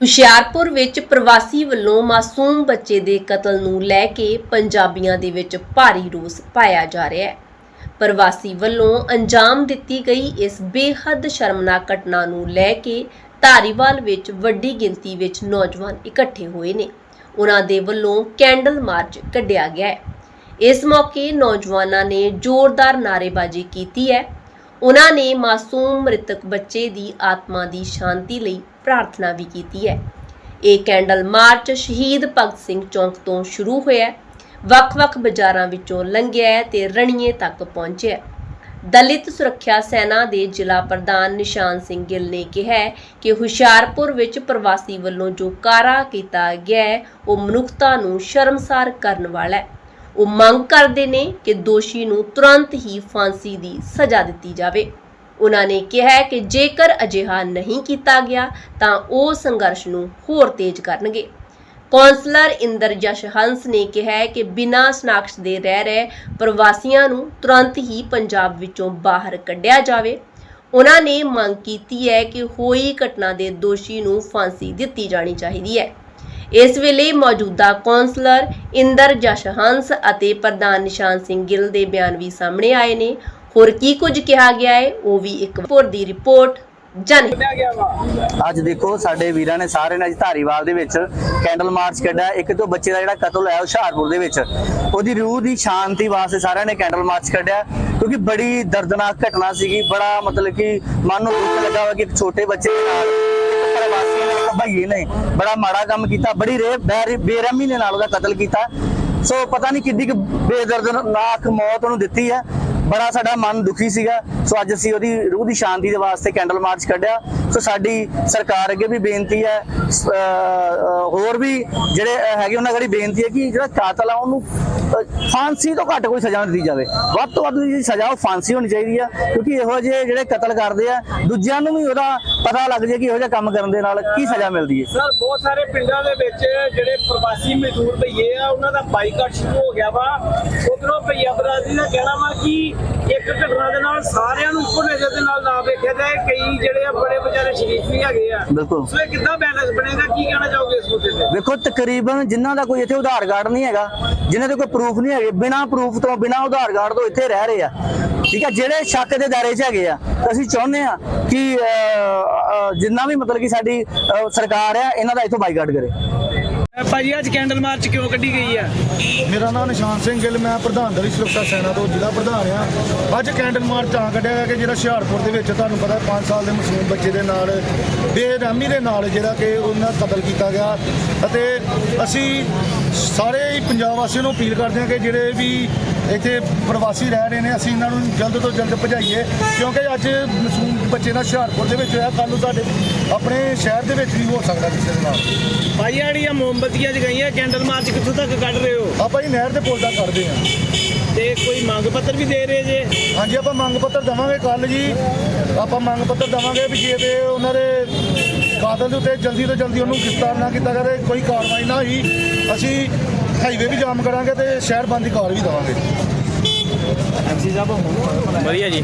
ਹੁਸ਼ਿਆਰਪੁਰ ਵਿੱਚ ਪ੍ਰਵਾਸੀ ਵੱਲੋਂ ਮਾਸੂਮ ਬੱਚੇ ਦੇ ਕਤਲ ਨੂੰ ਲੈ ਕੇ ਪੰਜਾਬੀਆਂ ਦੇ ਵਿੱਚ ਭਾਰੀ ਰੋਸ ਪਾਇਆ ਜਾ ਰਿਹਾ ਹੈ। ਪ੍ਰਵਾਸੀ ਵੱਲੋਂ ਅੰਜਾਮ ਦਿੱਤੀ ਗਈ ਇਸ ਬੇਹੱਦ ਸ਼ਰਮਨਾਕ ਘਟਨਾ ਨੂੰ ਲੈ ਕੇ ਧਾਰੀਵਾਲ ਵਿੱਚ ਵੱਡੀ ਗਿਣਤੀ ਵਿੱਚ ਨੌਜਵਾਨ ਇਕੱਠੇ ਹੋਏ ਨੇ। ਉਹਨਾਂ ਦੇ ਵੱਲੋਂ ਕੈਂਡਲ ਮਾਰਚ ਕੱਢਿਆ ਗਿਆ ਹੈ। ਇਸ ਮੌਕੇ ਨੌਜਵਾਨਾਂ ਨੇ ਜ਼ੋਰਦਾਰ ਨਾਅਰੇਬਾਜ਼ੀ ਕੀਤੀ ਹੈ। ਉਹਨਾਂ ਨੇ ਮਾਸੂਮ ਮ੍ਰਿਤਕ ਬੱਚੇ ਦੀ ਆਤਮਾ ਦੀ ਸ਼ਾਂਤੀ ਲਈ ਪ੍ਰਾਰਥਨਾ ਵੀ ਕੀਤੀ ਹੈ। ਇਹ ਕੈਂਡਲ ਮਾਰਚ ਸ਼ਹੀਦ ਭਗਤ ਸਿੰਘ ਚੌਂਕ ਤੋਂ ਸ਼ੁਰੂ ਹੋਇਆ ਵੱਖ-ਵੱਖ ਬਾਜ਼ਾਰਾਂ ਵਿੱਚੋਂ ਲੰਘਿਆ ਹੈ ਤੇ ਰਣੀਏ ਤੱਕ ਪਹੁੰਚਿਆ ਦਲਿਤ ਸੁਰੱਖਿਆ ਸੈਨਾ ਦੇ ਜ਼ਿਲ੍ਹਾ ਪ੍ਰਧਾਨ ਨਿਸ਼ਾਨ ਸਿੰਘ ਗਿੱਲ ਨੇ ਕਿਹਾ ਕਿ ਹੁਸ਼ਿਆਰਪੁਰ ਵਿੱਚ ਪ੍ਰਵਾਸੀ ਵੱਲੋਂ ਜੋ ਕਾਰਾ ਕੀਤਾ ਗਿਆ ਉਹ ਮਨੁੱਖਤਾ ਨੂੰ ਸ਼ਰਮਸਾਰ ਕਰਨ ਵਾਲਾ ਹੈ। ਉਹ ਮੰਗ ਕਰਦੇ ਨੇ ਕਿ ਦੋਸ਼ੀ ਨੂੰ ਤੁਰੰਤ ਹੀ ਫਾਂਸੀ ਦੀ ਸਜ਼ਾ ਦਿੱਤੀ ਜਾਵੇ। ਉਹਨਾਂ ਨੇ ਕਿਹਾ ਕਿ ਜੇਕਰ ਅਜਿਹਾ ਨਹੀਂ ਕੀਤਾ ਗਿਆ, ਤਾਂ ਉਹ ਸੰਘਰਸ਼ ਨੂੰ ਹੋਰ ਤੇਜ਼ ਕਰਨਗੇ। ਕੌਂਸਲਰ ਇੰਦਰ ਜਸ਼ਹੰਸ ਨੇ ਕਿਹਾ ਕਿ ਬਿਨਾਂ ਸਨਾਖਤ ਦੇ ਰਹਿ ਰਹੇ ਪ੍ਰਵਾਸੀਆਂ ਨੂੰ ਤੁਰੰਤ ਹੀ ਪੰਜਾਬ ਵਿੱਚੋਂ ਬਾਹਰ ਕੱਢਿਆ ਜਾਵੇ। ਉਹਨਾਂ ਨੇ ਮੰਗ ਕੀਤੀ ਹੈ ਕਿ ਹੋਈ ਘਟਨਾ ਦੇ ਦੋਸ਼ੀ ਨੂੰ ਫਾਂਸੀ ਦਿੱਤੀ ਜਾਣੀ ਚਾਹੀਦੀ ਹੈ। ਇਸ ਵੇਲੇ ਮੌਜੂਦਾ ਕੌਂਸਲਰ ਇੰਦਰ ਜਸ਼ ਹੰਸ ਅਤੇ ਪ੍ਰਧਾਨ ਨਿਸ਼ਾਨ ਸਿੰਘ ਗਿੱਲ ਦੇ ਬਿਆਨ ਵੀ ਸਾਹਮਣੇ ਆਏ ਨੇ। ਹੋਰ ਕੀ ਕੁਝ ਕਿਹਾ ਗਿਆ ਹੈ ਉਹ ਵੀ ਇੱਕ ਹੋਰ ਦੀ ਰਿਪੋਰਟ। ਜਾਣੇ ਅੱਜ ਦੇਖੋ ਸਾਡੇ ਵੀਰਾਂ ਨੇ ਸਾਰੇ ਨੇ ਅੱਜ ਧਾਰੀਵਾਲ ਦੇ ਵਿੱਚ ਕੈਂਡਲ ਮਾਰਚ ਕੱਢਿਆ। ਇੱਕ ਤੋਂ ਬੱਚੇ ਦਾ ਜਿਹੜਾ ਕਤਲ ਹੋਇਆ ਹੁਸ਼ਿਆਰਪੁਰ ਦੇ ਵਿੱਚ। ਉਹਦੀ ਰੂਹ ਦੀ ਸ਼ਾਂਤੀ ਵਾਸਤੇ ਸਾਰਿਆਂ ਨੇ ਕੈਂਡਲ ਮਾਰਚ ਕੱਢਿਆ ਕਿਉਂਕਿ ਬੜੀ ਦਰਦਨਾਕ ਘਟਨਾ ਸੀਗੀ। ਬੜਾ ਮਤਲਬ ਕਿ ਮਨ ਨੂੰ ਦੁੱਖ ਲੱਗਾ ਵਾ ਕਿ ਇੱਕ ਛੋਟੇ ਬੱਚੇ ਦੇ ਨਾਲ ਇੱਕ ਨੇ ਭਈਏ ਨੇ ਬੜਾ ਮਾੜਾ ਕੰਮ ਕੀਤਾ, ਬੜੀ ਰੇ ਬੇਰ- ਬੇਰਹਿਮੀ ਦੇ ਨਾਲ ਉਹਦਾ ਕਤਲ ਕੀਤਾ। ਸੋ ਪਤਾ ਨਹੀਂ ਕਿੰਨੀ ਕੁ ਬੇਦਰਦਨਾਕ ਮੌਤ ਉਹਨੂੰ ਦਿੱਤੀ ਹੈ। ਬੜਾ ਸਾਡਾ ਮਨ ਦੁਖੀ ਸੀਗਾ। ਸੋ ਅੱਜ ਅਸੀਂ ਉਹਦੀ ਰੂਹ ਦੀ ਸ਼ਾਂਤੀ ਦੇ ਵਾਸਤੇ ਕੈਂਡਲ ਮਾਰਚ ਕੱਢਿਆ। ਸੋ ਸਾਡੀ ਸਰਕਾਰ ਅੱਗੇ ਵੀ ਬੇਨਤੀ ਹੈ ਹੋਰ ਵੀ ਜਿਹੜੇ ਹੈਗੇ ਉਹਨਾਂ ਅਗੜੀ ਬੇਨਤੀ ਹੈ ਕਿ ਜਿਹੜਾ ਕਾਤਲ ਆ ਉਹਨੂੰ ਫਾਂਸੀ ਤੋਂ ਘੱਟ ਕੋਈ ਸਜ਼ਾ ਦਿੱਤੀ ਜਾਵੇ। ਵੱਧ ਤੋਂ ਵੱਧ ਜਿਹੜੀ ਸਜ਼ਾ ਫਾਂਸੀ ਹੋਣੀ ਚਾਹੀਦੀ ਆ, ਕਿਉਂਕਿ ਇਹੋ ਜਿਹੇ ਜਿਹੜੇ ਕਤਲ ਕਰਦੇ ਆ, ਦੂਜਿਆਂ ਨੂੰ ਵੀ ਉਹਦਾ ਪਤਾ ਲੱਗ ਜੇ ਕਿ ਇਹੋ ਜਿਹਾ ਕੰਮ ਕਰਨ ਦੇ ਨਾਲ ਕੀ ਸਜ਼ਾ ਮਿਲਦੀ ਹੈ ਸਰ, ਬਹੁਤ ਸਾਰੇ ਪਿੰਡਾਂ ਦੇ ਵਿੱਚ ਜਿਹੜੇ ਪ੍ਰਵਾਸੀ ਮਜ਼ਦੂਰ ਭਈਏ ਆ, ਉਹਨਾਂ ਦਾ ਬਾਈਕਾਟ ਸ਼ੁਰੂ ਹੋ ਗਿਆ ਵਾ। ਉਧਰੋਂ ਭਈਆ ਬਰਾਦਰੀ ਦਾ ਕਹਿਣਾ ਵਾ ਕਿ ਇੱਕ ਘਟਨਾ ਦੇ ਨਾਲ ਸਾਰਿਆਂ ਨੂੰ ਇੱਕੋ ਨਜ਼ਰ ਦੇ ਨਾਲ ਨਾ ਵੇਖਿਆ ਜਾਏ ਕਈ ਜਿਹੜੇ ਆ ਬੜੇ ਵਿਚਾਰੇ ਸ਼ਰੀਫ ਵੀ ਹੈਗੇ ਆ। ਬਿਲਕੁਲ। ਸੋ ਇਹ ਕਿੱਦਾਂ ਬੈਲੈਂਸ ਬਣੇਗਾ? ਕੀ ਕਹਿਣਾ ਚਾਹੋਗੇ ਇਸ ਮੁੱਦੇ ਤੇ? ਵੇਖੋ ਤਕਰੀਬਨ ਜਿਨ੍ਹਾਂ ਦਾ ਕੋਈ ਇੱਥੇ ਆਧਾਰ ਕਾਰਡ ਨਹੀਂ ਹੈਗਾ ਜਿਨ੍ਹਾਂ ਦੇ ਕੋਈ ਪ੍ਰੂਫ ਨਹੀਂ ਹੈਗੇ ਬਿਨਾਂ ਪ੍ਰੂਫ ਤੋਂ ਬਿਨਾਂ ਆਧਾਰ ਕਾਰਡ ਤੋਂ ਇੱਥੇ ਰਹਿ ਰਹੇ ਆ। ਠੀਕ ਹੈ ਜਿਹੜੇ ਸ਼ੱਕ ਦੇ ਦਾਇਰੇ 'ਚ ਹੈਗੇ ਆ ਅਸੀਂ ਚਾਹੁੰਦੇ ਆ ਕਿ ਜਿੰਨਾ ਵੀ ਮਤਲਬ ਕਿ ਸਾਡੀ ਸਰਕਾਰ ਆ ਇਹਨਾਂ ਦਾ ਇੱਥੋਂ ਬਾਈਕਾਟ ਕਰੇ। ਭਾਜੀ, ਅੱਜ ਕੈਂਡਲ ਮਾਰਚ ਕਿਉਂ ਕੱਢੀ ਗਈ ਆ? ਮੇਰਾ ਨਾਮ ਨਿਸ਼ਾਨ ਸਿੰਘ ਗਿੱਲ, ਮੈਂ ਪ੍ਰਧਾਨ ਦਲੀ ਸੁਰੱਖਿਆ ਸੈਨਾ ਤੋਂ ਜ਼ਿਲ੍ਹਾ ਪ੍ਰਧਾਨ ਆ। ਅੱਜ ਕੈਂਡਲ ਮਾਰਚ ਤਾਂ ਕੱਢਿਆ ਗਿਆ ਕਿ ਜਿਹੜਾ ਹੁਸ਼ਿਆਰਪੁਰ ਦੇ ਵਿੱਚ ਤੁਹਾਨੂੰ ਪਤਾ 5 ਸਾਲ ਦੇ ਮਾਸੂਮ ਬੱਚੇ ਦੇ ਨਾਲ, ਬੇਰਹਿਮੀ ਦੇ ਨਾਲ ਜਿਹੜਾ ਕਿ ਉਹਨਾਂ ਦਾ ਕਤਲ ਕੀਤਾ ਗਿਆ। ਅਤੇ ਅਸੀਂ ਸਾਰੇ ਹੀ ਪੰਜਾਬ ਵਾਸੀਆਂ ਨੂੰ ਅਪੀਲ ਕਰਦੇ ਹਾਂ ਕਿ ਜਿਹੜੇ ਵੀ ਇੱਥੇ ਪ੍ਰਵਾਸੀ ਰਹਿ ਰਹੇ ਨੇ ਅਸੀਂ ਇਹਨਾਂ ਨੂੰ ਜਲਦ ਤੋਂ ਜਲਦ ਭਜਾਈਏ ਕਿਉਂਕਿ ਅੱਜ ਮਾਸੂਮ ਬੱਚੇ ਦਾ ਹੁਸ਼ਿਆਰਪੁਰ ਦੇ ਵਿੱਚ ਹੋਇਆ ਕੱਲ ਨੂੰ ਸਾਡੇ ਆਪਣੇ ਸ਼ਹਿਰ ਦੇ ਵਿੱਚ ਵੀ ਹੋ ਸਕਦਾ ਕਿਸੇ ਦੇ ਨਾਲ। ਭਾਈ ਜਿਹੜੀਆਂ ਮੋਮਬਤੀਆਂ ਜਗਾਈਆਂ ਕੈਂਡਲ ਮਾਰਚ ਕਿੱਥੋਂ ਤੱਕ ਕੱਢ ਰਹੇ ਹੋ? ਆਪਾਂ ਹੀ ਨਹਿਰ ਦੇ ਪੁਲ ਦਾ ਕਰਦੇ ਹਾਂ। ਤੇ ਕੋਈ ਮੰਗ ਪੱਤਰ ਵੀ ਦੇ ਰਹੇ ਜੇ? ਹਾਂਜੀ ਆਪਾਂ ਮੰਗ ਪੱਤਰ ਦਵਾਂਗੇ ਕੱਲ ਜੀ। ਆਪਾਂ ਮੰਗ ਪੱਤਰ ਦਵਾਂਗੇ ਵੀ ਜੇ ਤੇ ਉਹਨਾਂ ਦੇ ਕਾਤਲ ਦੇ ਉੱਤੇ ਜਲਦੀ ਤੋਂ ਜਲਦੀ ਉਹਨੂੰ ਗ੍ਰਿਫਤਾਰ ਨਾ ਕੀਤਾ ਜਾਵੇ ਕੋਈ ਕਾਰਵਾਈ ਨਾ ਹੋਈ। ਅਸੀਂ ਹਾਈਵੇ ਵੀ ਜਾਮ ਕਰਾਂਗੇ ਤੇ ਸ਼ਹਿਰ ਬੰਦ ਦੀ ਕਾਰ ਵੀ ਦਵਾਂਗੇ। ਵਧੀਆ ਜੀ।